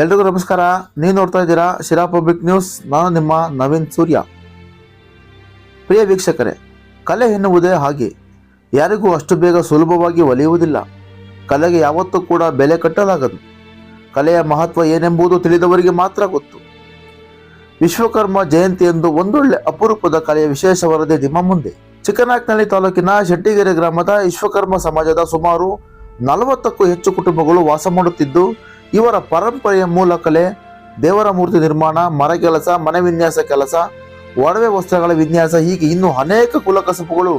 ಎಲ್ರಿಗೂ ನಮಸ್ಕಾರ. ನೀವು ನೋಡ್ತಾ ಇದ್ದೀರಾ ಶಿರಾ ಪಬ್ಲಿಕ್ ನ್ಯೂಸ್. ನಾನು ನಿಮ್ಮ ನವೀನ್ ಸೂರ್ಯ. ಪ್ರಿಯ ವೀಕ್ಷಕರೇ, ಕಲೆ ಎನ್ನುವುದೇ ಹಾಗೆ. ಯಾರಿಗೂ ಅಷ್ಟು ಬೇಗ ಸುಲಭವಾಗಿ ಒಲಿಯುವುದಿಲ್ಲ. ಕಲೆಗೆ ಯಾವತ್ತೂ ಕೂಡ ಬೆಲೆ ಕಟ್ಟಲಾಗದು. ಕಲೆಯ ಮಹತ್ವ ಏನೆಂಬುದು ತಿಳಿದವರಿಗೆ ಮಾತ್ರ ಗೊತ್ತು. ವಿಶ್ವಕರ್ಮ ಜಯಂತಿ ಎಂದು ಒಂದೊಳ್ಳೆ ಅಪರೂಪದ ಕಲೆಯ ವಿಶೇಷ ವರದಿ ನಿಮ್ಮ ಮುಂದೆ. ಚಿಕ್ಕನಾಕ್ನಳ್ಳಿ ತಾಲೂಕಿನ ಶೆಟ್ಟಿಗೆರೆ ಗ್ರಾಮದ ವಿಶ್ವಕರ್ಮ ಸಮಾಜದ ಸುಮಾರು ನಲವತ್ತಕ್ಕೂ ಹೆಚ್ಚು ಕುಟುಂಬಗಳು ವಾಸ ಮಾಡುತ್ತಿದ್ದು ಇವರ ಪರಂಪರೆಯ ಮೂಲಕಲೇ ದೇವರ ಮೂರ್ತಿ ನಿರ್ಮಾಣ, ಮರ ಕೆಲಸ, ಮನೆ ವಿನ್ಯಾಸ ಕೆಲಸ, ಒಡವೆ ವಸ್ತ್ರಗಳ ವಿನ್ಯಾಸ, ಹೀಗೆ ಇನ್ನೂ ಅನೇಕ ಕುಲಕಸಬುಗಳು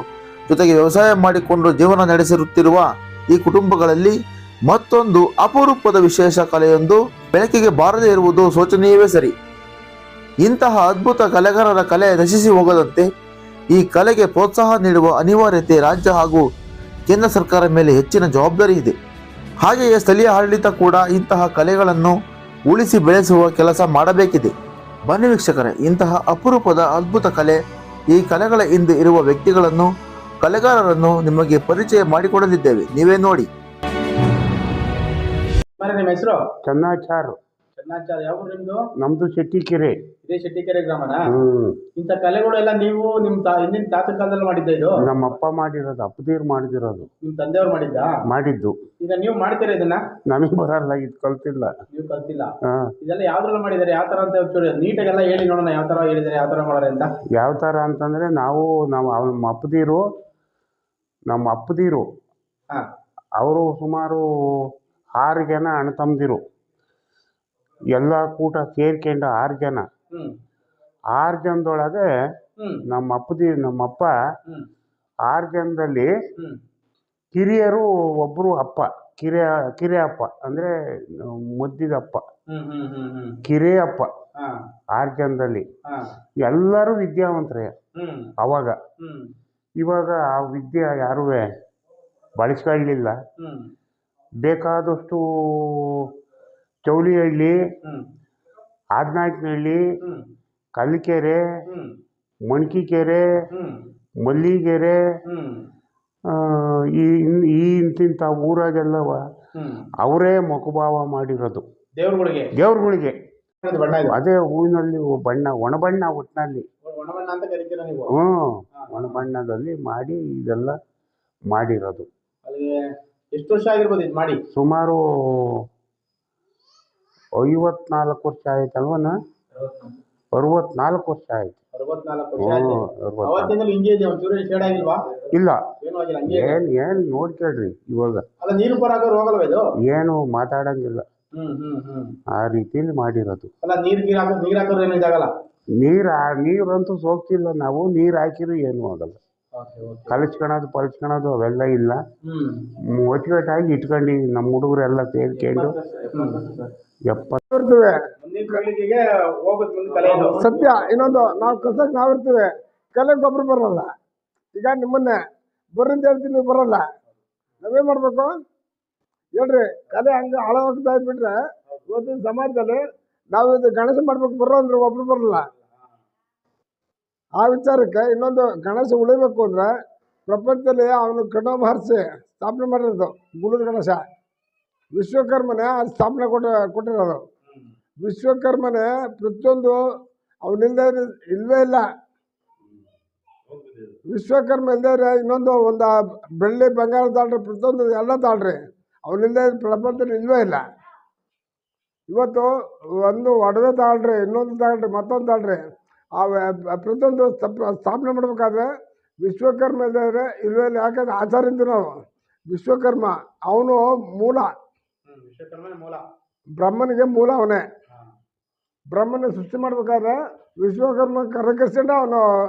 ಜೊತೆಗೆ ವ್ಯವಸಾಯ ಮಾಡಿಕೊಂಡು ಜೀವನ ನಡೆಸಿರುತ್ತಿರುವ ಈ ಕುಟುಂಬಗಳಲ್ಲಿ ಮತ್ತೊಂದು ಅಪರೂಪದ ವಿಶೇಷ ಕಲೆಯೊಂದು ಬೆಳಕಿಗೆ ಬಾರದೇ ಇರುವುದು ಶೋಚನೀಯವೇ ಸರಿ. ಇಂತಹ ಅದ್ಭುತ ಕಲೆಗಾರರ ಕಲೆ ನಶಿಸಿ ಹೋಗದಂತೆ ಈ ಕಲೆಗೆ ಪ್ರೋತ್ಸಾಹ ನೀಡುವ ಅನಿವಾರ್ಯತೆ ರಾಜ್ಯ ಹಾಗೂ ಕೇಂದ್ರ ಸರ್ಕಾರ ಮೇಲೆ ಹೆಚ್ಚಿನ ಜವಾಬ್ದಾರಿ ಇದೆ. ಹಾಗೆಯೇ ಸ್ಥಳೀಯ ಆಡಳಿತ ಕೂಡ ಇಂತಹ ಕಲೆಗಳನ್ನು ಉಳಿಸಿ ಬೆಳೆಸುವ ಕೆಲಸ ಮಾಡಬೇಕಿದೆ. ಬನ್ನಿ ವೀಕ್ಷಕರೇ ಇಂತಹ ಅಪರೂಪದ ಅದ್ಭುತ ಕಲೆ ಈ ಕಲೆಗಳ ಹಿಂದೆ ಇರುವ ವ್ಯಕ್ತಿಗಳನ್ನು ಕಲೆಗಾರರನ್ನು ನಿಮಗೆ ಪರಿಚಯ ಮಾಡಿಕೊಡಲಿದ್ದೇವೆ. ನೀವೇ ನೋಡಿ. ಮರೆ ನಿಮ್ಮ ಹೆಸರು? ಚೆನ್ನಾಚಾರು ಚೆನ್ನಾಚಾರ್ ಯಾವ ಊರು ನಿಮ್ದು? ನಮ್ದು ಶೆಟ್ಟಿಕೆರೆ. ಇದೇ ಶೆಟ್ಟಿಕೆರೆ ಗ್ರಾಮನ? ಹ್ಮ್. ಇಂಥ ಕಲೆಗಳೆಲ್ಲ ನೀವು ನಿಮ್ ತಾ ಹಿಂದಿನ ತಾತ ಕಾಲದಲ್ಲಿ ಮಾಡಿದ್ದ ಇದು? ನಮ್ಮ ಅಪ್ಪ ಮಾಡಿರೋದು ಅಪ್ಪದೀರ್ ಮಾಡಿದಿರೋದು. ನಿಮ್ ತಂದೆಯವ್ರು ಮಾಡಿದ್ದ? ಮಾಡಿದ್ದು. ಈಗ ನೀವು ಮಾಡ್ತೀರಾ ಇದನ್ನ? ನಮಗೆ ಬರಲ್ಲ ಇದು ಕಲ್ತಿಲ್ಲ. ನೀವು ಕಲ್ತಿಲ್ಲ? ಹಾ. ಇದೆಲ್ಲ ಯಾವ್ದ್ರಲ್ಲಿ ಮಾಡಿದ್ದಾರೆ? ಯಾವ ತರ ಅಂತ ಒಂಚೂರು ನೀಟಾಗೆಲ್ಲ ಹೇಳಿ ನೋಡೋಣ ಯಾವ ತರ ಹೇಳಿದ್ದಾರೆ ಯಾವ ತರ ಮಾಡೋರೆ ಅಂತ. ಯಾವ ಥರ ಅಂತಂದ್ರೆ ನಾವು ನಮ್ಮ ಅವ್- ನಮ್ಮ ಅಪ್ಪದೀರು ನಮ್ಮ ಅಪ್ಪದೀರು. ಹಾ. ಅವರು ಸುಮಾರು ಆರು ಜನ ಅಣ್ಣ ತಮ್ಮದಿರು. ಎಲ್ಲ ಕೂಟ ಸೇರ್ಕೊಂಡು ಆರು ಜನ. ಆರು ಜನದೊಳಗೆ ನಮ್ಮ ಅಪ್ಪದಿ ನಮ್ಮಪ್ಪ ಅಪ್ಪ ಆರು ಜನದಲ್ಲಿ ಕಿರಿಯರು ಒಬ್ಬರು ಅಪ್ಪ ಕಿರಿಯ ಕಿರಿಯ ಅಪ್ಪ ಅಂದರೆ ಮುದ್ದಿದಪ್ಪ ಹ್ಮ್ ಅಪ್ಪ ಆರು ಜನದಲ್ಲಿ. ಎಲ್ಲರೂ ವಿದ್ಯಾವಂತರೇ. ಅವಾಗ. ಇವಾಗ ಆ ವಿದ್ಯೆ ಯಾರೂ ಬಳಸ್ಕೊಳ್ಳಲಿಲ್ಲ ಬೇಕಾದಷ್ಟು ಚೌಳಿಹಳ್ಳಿ ಆದ್ನಾಯಕನಹಳ್ಳಿ ಕಲ್ಲಕೆರೆ ಮಣ್ಕಿಕೆರೆ ಮಲ್ಲಿಗೆರೆ ಈ ಈ ಇಂತಿಂಥ ಊರಾಗೆಲ್ಲವ ಅವರೇ ಮುಖಭಾವ ಮಾಡಿರೋದು. ದೇವ್ರುಗಳಿಗೆ. ಅದೇ ಹೂವಿನಲ್ಲಿ ಬಣ್ಣ ಒಣಬಣ್ಣ ಒಟ್ಟಿನಲ್ಲಿ ಹ್ಞೂ. ಒಣಬಣ್ಣದಲ್ಲಿ ಮಾಡಿ ಇದೆಲ್ಲ ಮಾಡಿರೋದು. ಎಷ್ಟು ವರ್ಷ ಆಗಿರ್ಬೋದು ಮಾಡಿ? ಸುಮಾರು ಐವತ್ನಾಲ್ಕು ವರ್ಷ ಆಯ್ತಲ್ವನ ಅರವತ್ನಾಲ್ಕು. ವರ್ಷ ಆಯ್ತು. ಅರವತ್ನಾಲ್ಕು ವರ್ಷ ಹ್ಞೂ ಆಯ್ತು ಅರವತ್ನಾಲ್ಕು. ಇಲ್ಲ. ಏನು. ಏನು ಏನು ಇವಾಗ. ಏನು ಮಾತಾಡಂಗಿಲ್ಲ. ಆ ರೀತಿಯಲ್ಲಿ ಮಾಡಿರೋದು. ನೀರ್ ನೀರಂತೂ ಸೋಗ್ತಿಲ್ಲ ನಾವು ನೀರು ಹಾಕಿರೂ ಏನೂ ಆಗಲ್ಲ. ಕಲಿಸ್ಕೊಳೋದು ಪಲ್ಸ್ಕೊಳೋದು ಅವೆಲ್ಲ ಇಲ್ಲ. ಒಟ್ಟುಗಟ್ಟಾಗಿ ಇಟ್ಕೊಂಡು ನಮ್ಮ ಹುಡುಗರೆಲ್ಲ ಸೇರ್ಕೊಂಡು ಎಪ್ಪತ್ತು ಇರ್ತೇವೆ ಮುಂದಿನ ಪೀಳಿಗೆಗೆ ಹೋಗೋದು ಮುಂದೆ ಕಲೆ ಸತ್ಯ ಇನ್ನೊಂದು ನಾವು ಕಸಕ್ಕೆ ನಾವು ಇರ್ತೀವಿ ಕಲೆಗೆ ಒಬ್ರು ಬರಲ್ಲ. ಈಗ ನಿಮ್ಮನ್ನೇ ಬರ್ರಿ ಅಂತ ಹೇಳ್ತೀನಿ ನೀವು ಬರಲ್ಲ. ನಾವೇನ್ ಮಾಡ್ಬೇಕು? ಹೇಳ್ರಿ ಕಲೆ ಹಂಗೆ ಹಾಳಾಗ್ತಾ ಇದ್ಬಿಟ್ರೆ ಇವತ್ತಿನ ಸಮಾಜದಲ್ಲಿ ನಾವು ಇದು ಗಣೇಶ ಮಾಡ್ಬೇಕು ಬರೋ ಅಂದ್ರೆ ಒಬ್ರು ಬರಲ್ಲ. ಆ ವಿಚಾರಕ್ಕೆ ಇನ್ನೊಂದು ಗಣೇಶ ಉಳಿಬೇಕು ಅಂದ್ರೆ ಪ್ರಪಂಚದಲ್ಲಿ ಅವನು ಕಣ್ಣು ಹರಿಸಿ ಸ್ಥಾಪನೆ ಮಾಡಿರೋದು ಗುರುದ ಗಣೇಶ. ವಿಶ್ವಕರ್ಮನೆ ಅಲ್ಲಿ ಸ್ಥಾಪನೆ ಕೊಟ್ಟ, ಕೊಟ್ಟಿರೋದು. ವಿಶ್ವಕರ್ಮನೆ ಪ್ರತಿಯೊಂದು ಅವನಿಲ್ಲದೆ ಇಲ್ವೇ ಇಲ್ಲ. ವಿಶ್ವಕರ್ಮ ಇಲ್ಲದೆ ಇನ್ನೊಂದು ಒಂದು ಬೆಳ್ಳಿ ಬಂಗಾರ ತಾಳ್ರಿ ಪ್ರತಿಯೊಂದು ಎಲ್ಲ ತಾಳ್ರಿ ಅವನಿಂದ ಪ್ರಪಂಚದಲ್ಲಿ ಇಲ್ವೇ ಇಲ್ಲ. ಇವತ್ತು ಒಂದು ಒಡವೆ ತಾಳ್ರಿ ಇನ್ನೊಂದು ತಾಳ್ರಿ ಮತ್ತೊಂದು ತಾಳ್ರಿ ಆ ಪ್ರತಿಯೊಂದು ಸ್ಥಾಪನೆ ಮಾಡಬೇಕಾದ್ರೆ ವಿಶ್ವಕರ್ಮ ಇಲ್ಲದೇ ಇಲ್ವೇ ಇಲ್ಲ. ಯಾಕಂದ್ರೆ ಆಚಾರ್ಯಂದು ನಾವು ವಿಶ್ವಕರ್ಮ, ಅವನು ಮೂಲ. ಬ್ರಹ್ಮನಿಗೆ ಮೂಲ ಅವನೇ. ಬ್ರಹ್ಮನ ಸೃಷ್ಟಿ ಮಾಡ್ಬೇಕಾದ್ರೆ ವಿಶ್ವಕರ್ಮ ಕರಕರಿಸ್ಕೊಂಡು ಅವನು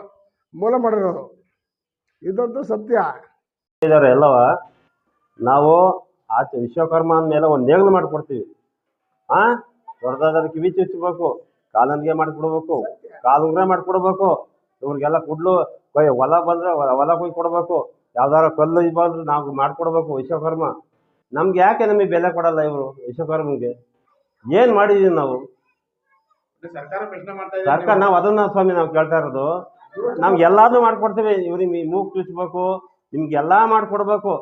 ಮೂಲ ಮಾಡಿರೋದು. ಇದಂತೂ ಸತ್ಯ. ಇದ್ದಾರೆ ಎಲ್ಲವ? ನಾವು ಆಚೆ ವಿಶ್ವಕರ್ಮ ಅಂದಮೇಲೆ ಒಂದು ನೇಗ್ಲು ಮಾಡ್ಕೊಡ್ತೀವಿ. ಆ? ದೊಡ್ಡದಾದ್ರೆ ಕಿವಿ ಚುಚ್ಚಬೇಕು ಕಾಲನ್ಗೆ ಮಾಡಿಕೊಡ್ಬೇಕು ಕಾಲುಂಗ್ರೆ ಮಾಡಿಕೊಡ್ಬೇಕು. ಇವ್ರಿಗೆಲ್ಲ ಕುಡ್ಲು ಹೊಲ ಬಂದ್ರೆ ಹೊಲ- ಕೊಡ್ಬೇಕು. ಯಾವ್ದಾರ ಕಲ್ಲು ಇದು ಬಂದ್ರೆ ನಾವು ಮಾಡ್ಕೊಡ್ಬೇಕು ವಿಶ್ವಕರ್ಮ. ನಮ್ಗೆ ಯಾಕೆ ನಮಗೆ ಬೆಲೆ ಕೊಡಲ್ಲ ಇವರು ವಿಶ್ವಕರ್ಮಗೆ ಏನು ಮಾಡಿದೀವಿ ನಾವು? ಸರ್ಕಾರ ನಾವು. ಅದನ್ನ ಸ್ವಾಮಿ ನಾವು ಕೇಳ್ತಾ ಇರೋದು. ನಮ್ಗೆ ಎಲ್ಲಾನು ಮಾಡ್ಕೊಡ್ತೀವಿ. ಇವ್ರಿಗೆ ಮೂಗ್ ಚುಚ್ಚಬೇಕು ನಿಮ್ಗೆ ಎಲ್ಲಾ ಮಾಡ್ಕೊಡ್ಬೇಕು.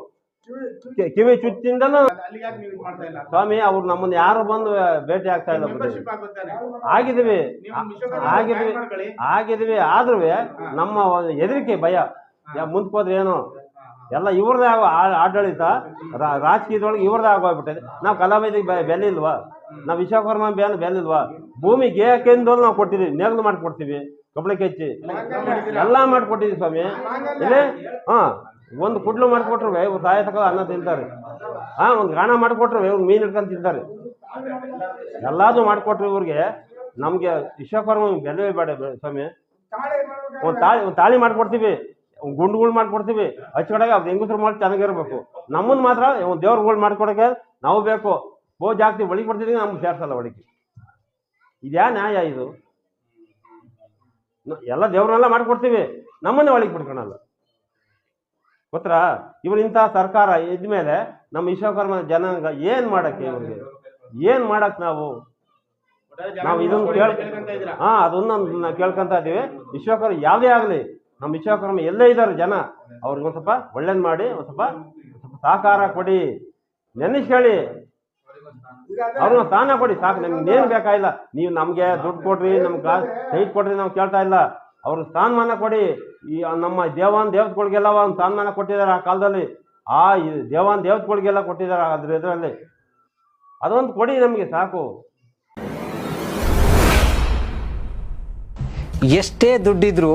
ಕಿವಿ ಚುಚ್ಚಿಂದನೂ ಇಲ್ಲ? ಸ್ವಾಮಿ ಅವ್ರು ನಮ್ಮನ್ನ ಯಾರು ಬಂದು ಭೇಟಿ ಆಗ್ತಾ ಇಲ್ಲ ಆಗಿದ್ವಿ ಆಗಿದ್ವಿ ಆಗಿದ್ವಿ ಆದ್ರೂ ನಮ್ಮ ಹೆದರಿಕೆ ಭಯ. ಮುಂದ್ಕೋದ್ರೆ ಏನು? ಎಲ್ಲ ಇವ್ರದೇ ಆಗೋ ಆಡಳಿತ ರಾಜಕೀಯದೊಳಗೆ ಇವ್ರದೇ ಆಗೋಗ್ಬಿಟ್ಟಿದೆ ನಾವು ಕಲಾವಿದಿಗೆ ಬೆ- ಬೆಲೆ ಇಲ್ವಾ ನಾವು ವಿಶ್ವಕರ್ಮ ಬೆಲೆ ಬೆಲೆ ಇಲ್ವಾ ಭೂಮಿ ಗೇಕೆಂದೋಲ್ ನಾವು ಕೊಟ್ಟಿದ್ದೀವಿ ನೇಗ್ಲು ಮಾಡಿಕೊಡ್ತೀವಿ. ಕಬ್ಬಳಿಗೆ ಹೆಚ್ಚಿ ಎಲ್ಲ ಮಾಡ್ಕೊಟ್ಟಿದ್ದೀವಿ ಸ್ವಾಮಿ. ಇಲ್ಲಿ, ಹಾಂ, ಒಂದು ಕುಡ್ಲು ಮಾಡಿಕೊಟ್ರು ಇವ್ರು ತಾಯಿ ತಕ ಅನ್ನ ತಿಂತಾರೆ. ಹಾಂ, ಒಂದು ಗಾಣ ಮಾಡಿಕೊಟ್ರು ಇವ್ರು ಮೀನು ಹಿಡ್ಕೊಂಡು ತಿಂತಾರೆ. ಎಲ್ಲದೂ ಮಾಡಿಕೊಟ್ರು ಇವ್ರಿಗೆ. ನಮಗೆ ವಿಶ್ವಕರ್ಮ ಬೆಲೆ ಬೇಡ ಸ್ವಾಮಿ. ಒಂದು ತಾಳಿ ಒಂದು ತಾಳಿ ಮಾಡಿಕೊಡ್ತೀವಿ. ಗುಂಡುಗಳು ಮಾಡ್ಕೊಡ್ತೀವಿ. ಹಚ್ಕಡೆಗೆ ಅದು ಹೆಂಗಸ್ರು ಮಾಡಿ ಚೆನ್ನಾಗಿರ್ಬೇಕು ನಮ್ಮನ್ನು ಮಾತ್ರ ದೇವ್ರುಗಳು ಮಾಡ್ಕೊಡಕ್ಕೆ ನಾವು ಬೇಕು. ಹೋ ಜಾಸ್ತಿ ಒಳಗೆ ಕೊಡ್ತೀವಿ ನಮ್ಗೆ ಸೇರ್ಸಲ್ಲ ಒಳಗೆ ಇದ್ಯಾ ನ್ಯಾಯ ಇದು? ಎಲ್ಲ ದೇವ್ರನ್ನೆಲ್ಲ ಮಾಡ್ಕೊಡ್ತೀವಿ. ನಮ್ಮನ್ನೇ ಒಳಗೆ ಬಿಡ್ಕೊಳಲ್ಲ ಗೊತ್ತಾ? ಇವ್ರು ಇಂಥ ಸರ್ಕಾರ ಇದ್ಮೇಲೆ ನಮ್ಮ ವಿಶ್ವಕರ್ಮ ಜನಾಂಗ ಏನು ಮಾಡಕ್ಕೆ ಇವ್ರಿಗೆ? ಏನು ಮಾಡಕ್ ನಾವು? ನಾವು ಇದನ್ನು ಕೇಳ್? ಹಾ ಅದನ್ನ ನಾವು ಕೇಳ್ಕೊಂತ ಇದ್ದೀವಿ. ವಿಶ್ವಕರ್ಮ ಯಾವುದೇ ಆಗ್ಲಿ. ನಮ್ಮ ವಿಶ್ವಕರ್ಮ ಎಲ್ಲೇ ಇದ್ದಾರೆ ಜನ, ಅವ್ರಿಗೆ ಒಂದು ಸ್ವಲ್ಪ ಒಳ್ಳೇದು ಮಾಡಿ, ಒಂದು ಸ್ವಲ್ಪ ಸ್ವಲ್ಪ ಸಹಕಾರ ಕೊಡಿ. ನೆನೆಸ್ಕೊಳ್ಳಿ. ಅವ್ರನ್ನ ಸ್ಥಾನ ಕೊಡಿ, ಸಾಕು. ನಮ್ಗೆ ಏನ್ ಬೇಕಾಗಿಲ್ಲ ನೀವು ನಮಗೆ ದುಡ್ಡು ಕೊಡ್ರಿ ನಮ್ಗೆ ಸೈಟ್ ಕೊಡ್ರಿ ನಾವು ಕೇಳ್ತಾ ಇಲ್ಲ. ಅವ್ರಿಗೆ ಸ್ಥಾನಮಾನ ಕೊಡಿ. ಈ ನಮ್ಮ ದೇವಾನ್ ದೇವತೆಗಳಿಗೆಲ್ಲ ಒಂದು ಸ್ಥಾನಮಾನ ಕೊಟ್ಟಿದ್ದಾರೆ ಆ ಕಾಲದಲ್ಲಿ. ಆ ದೇವಾನ್ ದೇವತೆಗಳಿಗೆಲ್ಲ ಕೊಟ್ಟಿದ್ದಾರೆ ಅದ್ರ ಇದರಲ್ಲಿ ಅದೊಂದು ಕೊಡಿ ನಮಗೆ, ಸಾಕು. ಎಷ್ಟೇ ದುಡ್ಡಿದ್ರೂ